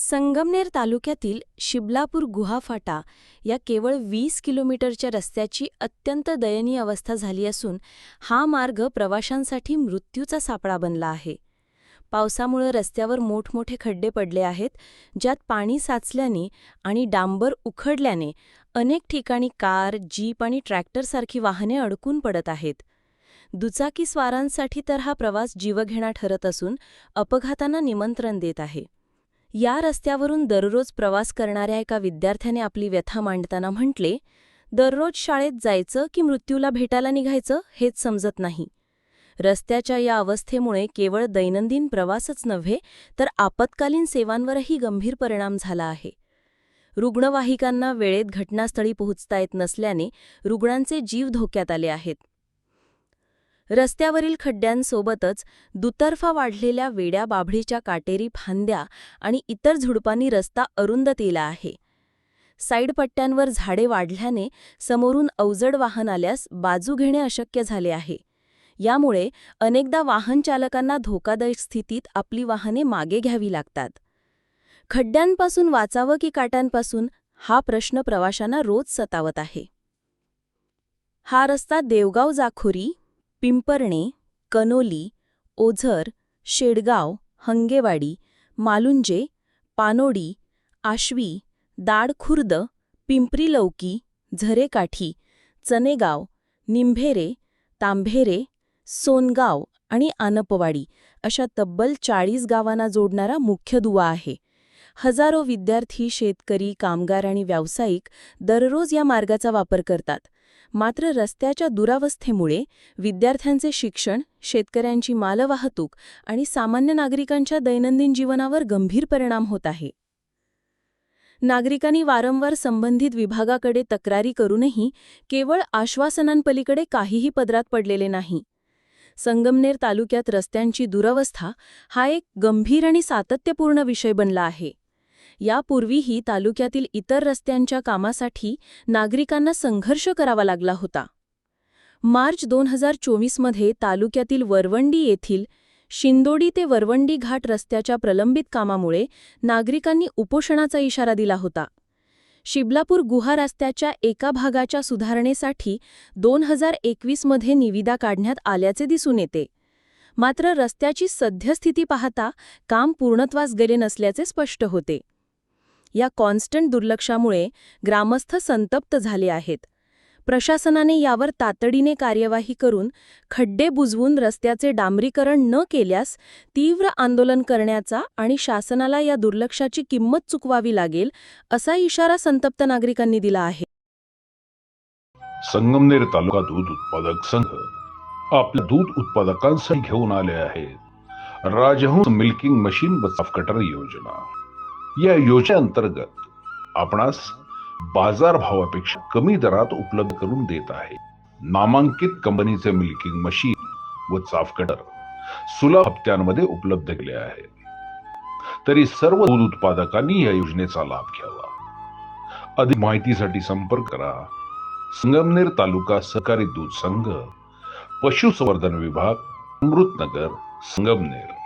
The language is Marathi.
संगमनेर तालुक्यातील शिबलापूर गुहाफाटा या केवळ वीस किलोमीटरच्या रस्त्याची अत्यंत दयनीय अवस्था झाली असून हा मार्ग प्रवाशांसाठी मृत्यूचा सापळा बनला आहे. पावसामुळे रस्त्यावर मोठमोठे खड्डे पडले आहेत ज्यात पाणी साचल्याने आणि डांबर उखडल्याने अनेक ठिकाणी कार जीप आणि ट्रॅक्टरसारखी वाहने अडकून पडत आहेत. दुचाकी स्वारांसाठी तर हा प्रवास जीवघेणा ठरत असून अपघातांना निमंत्रण देत आहे. या रस्त्यावरून दररोज प्रवास करणाऱ्या एका विद्यार्थ्याने आपली व्यथा मांडताना म्हटले दररोज शाळेत जायचं की मृत्यूला भेटायला निघायचं हेच समजत नाही. रस्त्याच्या या अवस्थेमुळे केवळ दैनंदिन प्रवासच नव्हे तर आपत्कालीन सेवांवरही गंभीर परिणाम झाला आहे. रुग्णवाहिकांना वेळेत घटनास्थळी पोहोचता येत नसल्याने रुग्णांचे जीव धोक्यात आले आहेत. रस्त्यावरील खड्ड्यांसोबतच दुतर्फा वाढलेल्या वेड्या बाभळीच्या काटेरी फांद्या आणि इतर झुडपांनी रस्ता अरुंदतेला आहे. साईडपट्ट्यांवर झाडे वाढल्याने समोरून अवजड वाहन आल्यास बाजू घेणे अशक्य झाले आहे. यामुळे अनेकदा वाहनचालकांना धोकादायक स्थितीत आपली वाहने मागे घ्यावी लागतात. खड्ड्यांपासून वाचावं की काट्यांपासून हा प्रश्न प्रवाशांना रोज सतावत आहे. हा रस्ता देवगाव जाखोरी पिंपर्णे कनोली ओझर शेडगाव हंगेवाडी मालुंजे पानोडी आश्वी दाडखुर्द पिंपरी लौकी झरेकाठी चनेगाव निंभेरे तांभेरे सोनगाव आणि आनपवाडी अशा तब्बल चाळीस गावांना जोडणारा मुख्य दुवा आहे. हजारो विद्यार्थी शेतकरी कामगार आणि व्यावसायिक दररोज या मार्गाचा वापर करतात. मात्र रस्त्याच्या दुरावस्थेमुळे विद्यार्थ्यांचे शिक्षण शेतकऱ्यांची मालवाहतूक आणि सामान्य नागरिकांच्या दैनंदिन जीवनावर गंभीर परिणाम होत आहे. नागरिकांनी वारंवार संबंधित विभागाकडे तक्रारी करूनही केवळ आश्वासनांपलीकडे काहीही पदरात पडलेले नाही. संगमनेर तालुक्यात रस्त्यांची दुरवस्था हा एक गंभीर आणि सातत्यपूर्ण विषय बनला आहे. यापूर्वीही तालुक्यातील इतर रस्त्यांच्या कामासाठी नागरिकांना संघर्ष करावा लागला होता. मार्च दोन हजार चोवीसमध्ये तालुक्यातील वरवंडी येथील शिंदोडी ते वरवंडी घाट रस्त्याच्या प्रलंबित कामामुळे नागरिकांनी उपोषणाचा इशारा दिला होता. शिबलापूर गुहा रस्त्याच्या एका भागाच्या सुधारणेसाठी दोन हजार एकवीसमध्ये निविदा काढण्यात आल्याचे दिसून येते. मात्र रस्त्याची सद्यस्थिती पाहता काम पूर्णत्वास गेले नसल्याचे स्पष्ट होते. या कॉन्स्टंट दुर्लक्षामुळे ग्रामस्थ संतप्त झाले आहेत. प्रशासनाने यावर तातडीने कार्यवाही करून खड्डे बुजवून रस्त्याचे डांबरीकरण न केल्यास तीव्र आंदोलन करण्याचा आणि शासनाला या दुर्लक्षाची किंमत चुकवावी लागेल असा इशारा संतप्त नागरिकांनी दिला आहे. संगमनेर तालुका दूध उत्पादक संघ आपल्या दूध उत्पादकांसाठी घेऊन आले आहेत. राजहंस मिल्किंग मशीन व कटर योजना. या योजनेअंतर्गत आपणास बाजारभावापेक्षा कमी दरात उपलब्ध करून देत आहे. नामांकित कंपनीचे मिल्किंग मशीन व चाफ कटर सुलभ हप्त्यांमध्ये उपलब्ध केले आहे. तरी सर्व दूध उत्पादकांनी या योजनेचा लाभ घ्यावा. अधिक माहितीसाठी संपर्क करा. संगमनेर तालुका सहकारी दूध संघ पशुसंवर्धन विभाग अमृतनगर संगमनेर.